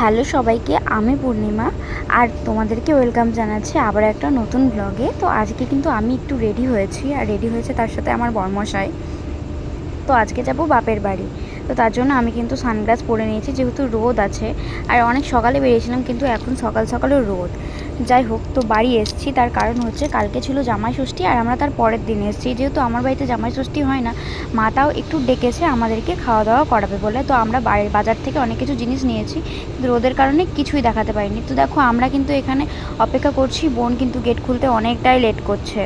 Hello সবাইকে, আমি পূর্ণিমা আর তোমাদেরকে ওয়েলকাম জানাচ্ছি আবার একটা নতুন ব্লগে তো আজকে কিন্তু আমি একটু রেডি হয়েছি আর রেডি হয়েছে তার সাথে আমার বর্মশাই। তো আজকে যাব বাপের বাড়ি। তো তার জন্য আমি কিন্তু সানগ্লাস পরে নিয়েছি, যেহেতু রোদ আছে। আর অনেক সকালে বেরিয়েছিলাম, কিন্তু এখন সকাল সকালেও রোদ। যাই হোক, তো বাড়ি এসেছি। তার কারণ হচ্ছে কালকে ছিল জামাই ষষ্ঠী, আর আমরা তার পরের দিন এসেছি। যেহেতু আমার বাড়িতে জামাই ষষ্ঠী হয় না মা তাও একটু ডেকেছে আমাদেরকে খাওয়া দাওয়া করাবে বলে। তো আমরা বাড়ির বাজার থেকে অনেক কিছু জিনিস নিয়েছি, কিন্তু রোদের কারণে কিছুই দেখাতে পারিনি। তো দেখো, আমরা কিন্তু এখানে অপেক্ষা করছি। বোন কিন্তু গেট খুলতে অনেকটাই লেট করছে।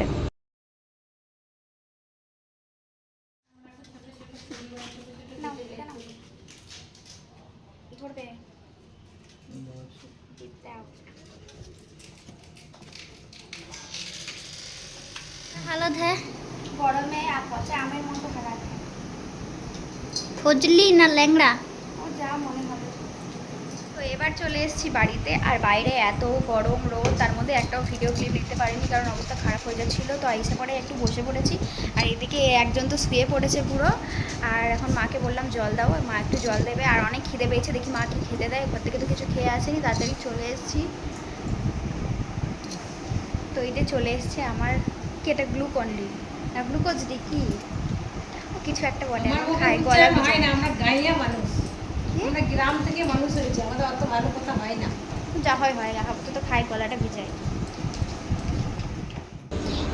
হালত হ্যাঁ? গরমে আর পচা আমের মতো খারাপ ফজলি না ল্যাংড়া? ও যা মনে হবে। তো এবার চলে এসেছি বাড়িতে আর বাইরে এত গরম রোদ তার মধ্যে একটাও ভিডিও ক্লিপ নিতে পারিনি কারণ অবস্থা খারাপ হয়ে যাচ্ছিল তো এসে পরে একটু বসে পড়েছি। আর এদিকে একজন তো শুয়ে পড়েছে পুরো আর এখন মাকে বললাম জল দাও মা একটু জল দেবে আর অনেক খিদে পেয়েছে দেখি মা কি খেতে দেয় এবার থেকে তো কিছু খেয়ে আসেনি তাড়াতাড়ি চলে এসেছি। তো এইটা চলে এসছে আমার কি এটা গ্লুকন ডি না গ্লুকোজ ডি কি? ও কিছু একটা বলে খাই গলা হয় না আমরা গাইয়া মানুষ। আমরা গ্রাম থেকে মানুষ হয়েছে আমাদের অত ভালো কথা হয় না। যা হয় হয় রাখাবো তো খাই গলাটা ভিজাই।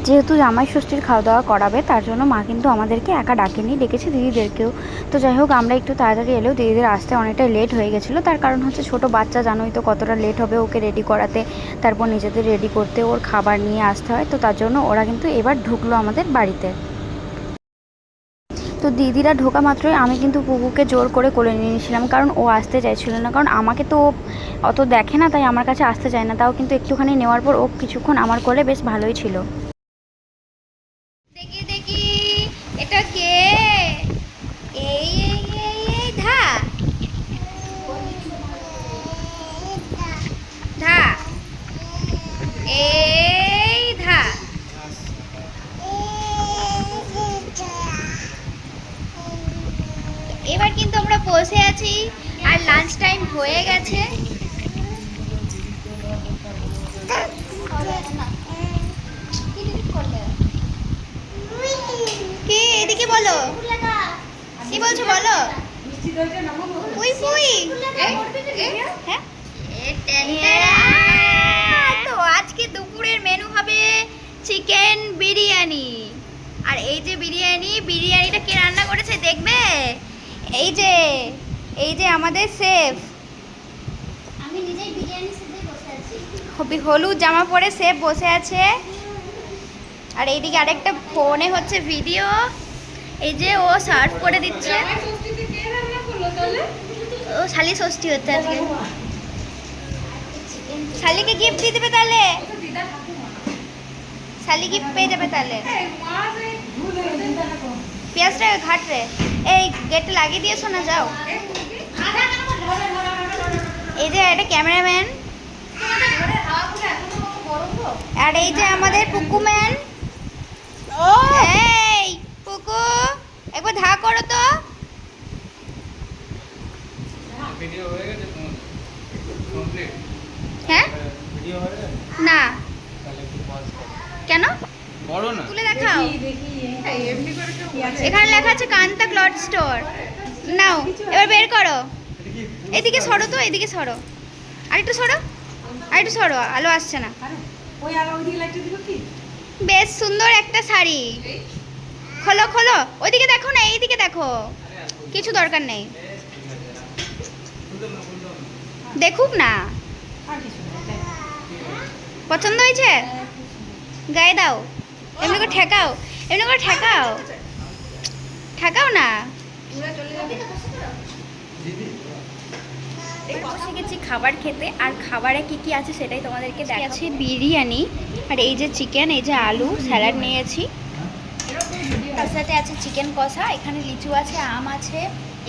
যেহেতু জামাই ষষ্ঠীর খাওয়া দাওয়া করাবে, তার জন্য মা কিন্তু আমাদেরকে একা ডাকেনি, ডেকেছে দিদিদেরকেও। তো যাই হোক, আমরা একটু তাড়াতাড়ি এলেও দিদিদের আসতে অনেকটা লেট হয়ে গেছিল। তার কারণ হচ্ছে ছোট বাচ্চা, জানোই তো কতটা লেট হবে ওকে রেডি করাতে। তারপর নিজেদের রেডি করতে ওর খাবার নিয়ে আসতে হয়, তো তার জন্য ওরা কিন্তু এবার ঢুকলো আমাদের বাড়িতে। তো দিদিরা ঢোকা মাত্রই আমি কিন্তু পুকুকে জোর করে কোলে নিয়ে নিয়েছিলাম, কারণ ও আসতে চাইছিল না। কারণ আমাকে তো অত দেখে না, তাই আমার কাছে আসতে চায় না। তাও কিন্তু একটুখানি নেওয়ার পর ও কিছুক্ষণ আমার কোলে বেশ ভালোই ছিল দেখি দেখি এটা কে এই এই এই এই ধা ধা এই ধা এবার কিন্তু আমরা আছি আর লাঞ্চ টাইম হয়ে গেছে। কে? এদিকে বলো। কি বলছো বলো? পুই পুই। হ্যাঁ। তো আজকে দুপুরের মেনু হবে চিকেন বিরিয়ানি। আর এই যে বিরিয়ানি, বিরিয়ানিটা কে রান্না করেছে দেখবে? এই যে এই যে আমাদের শেফ আমি নিজেই বিরিয়ানি সাথে বসে আছি। হলুদ জামা পরে শেফ বসে আছে। আর এইদিকে আরেকটা ফোনে হচ্ছে ভিডিও। এই যে ও সার্ভ করে দিচ্ছে। ও শালি ষষ্ঠী হচ্ছে আজকে। শালিকে গিফট দিয়ে দেবে তাহলে? শালি গিফট পেয়ে যাবে তাহলে। পেঁয়াজটা ঘাট রে। এই গেটটা লাগিয়ে দিয়েছ না যাও। এই যে এটা ক্যামেরাম্যান। আর এই যে আমাদের পুকুম্যান এই পুকু একবার ধা করো তো। হয়ে? না। একটু কেন তুলে দেখাও? এখানে লেখা আছে কান্তা ক্লথ স্টোর। নাও এবার বের করো এদিকে সরো তো এদিকে সরো আর একটু সরো আর একটু সরো আলো আসছে না বেশ সুন্দর একটা শাড়ি খোলো খোলো ওইদিকে দেখো না এইদিকে দেখো কিছু দরকার নেই দেখুক না। পছন্দ হয়েছে গায়ে দাও এমনি করে ঠেকাও এমনি করে ঠেকাও ঠেকাও না বসে গেছি খাবার খেতে আর খাবারে কি কি আছে সেটাই তোমাদেরকে দেখা আছে? বিরিয়ানি আর এই যে চিকেন এই যে আলু স্যালাড নিয়েছি। তার সাথে আছে চিকেন কষা এখানে লিচু আছে আম আছে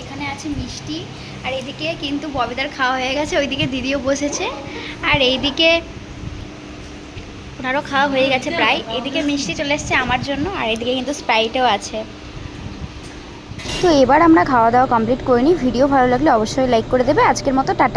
এখানে আছে মিষ্টি আর এদিকে কিন্তু ববিদার খাওয়া হয়ে গেছে ওইদিকে দিদিও বসেছে। আর এইদিকে ওনারও খাওয়া হয়ে গেছে প্রায়। এদিকে মিষ্টি চলে এসছে আমার জন্য আর এদিকে কিন্তু স্প্রাইটও আছে। তো এবার আমরা খাওয়া দাওয়া কমপ্লিট করে নিই। ভিডিও ভালো লাগলে অবশ্যই লাইক করে দেবে। আজকের মতো টাটা।